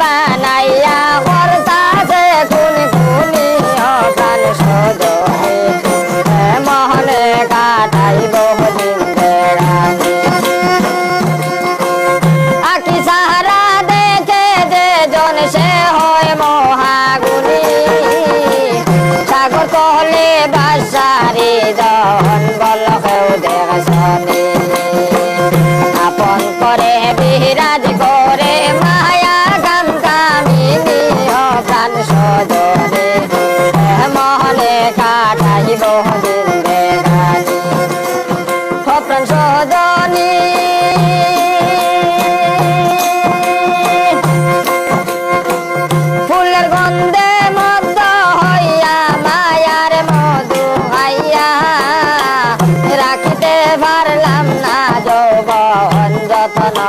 বানাইয়া করতাছে কোন কোনি প্রাণ সজনে মহলে কাটাই বহুদিন বেড়ানি আকি সাহারা দেখে যে জন সে হয় মহাগুনি সাগর কহলে বাসারি জন বল আপন করে বিরাজ কাটাই বহুদিন বেড়ানি ও ফুলের গন্ধে মধ্য হইয়া মায়ার মধু হাইয়া রাখিতে পারলাম না যৌবন যত্ন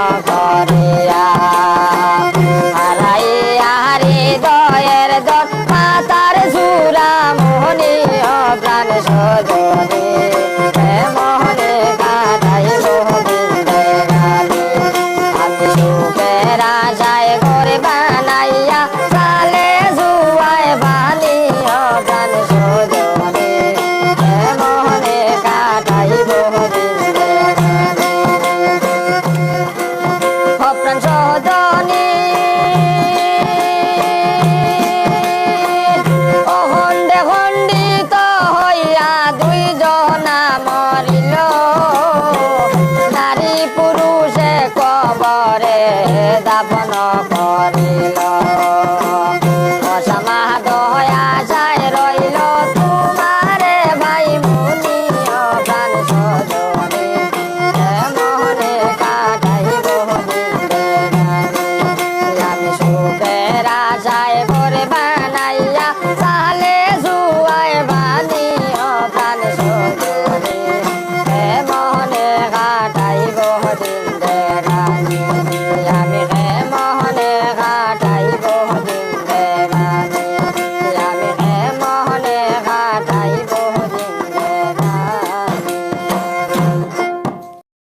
Yeah.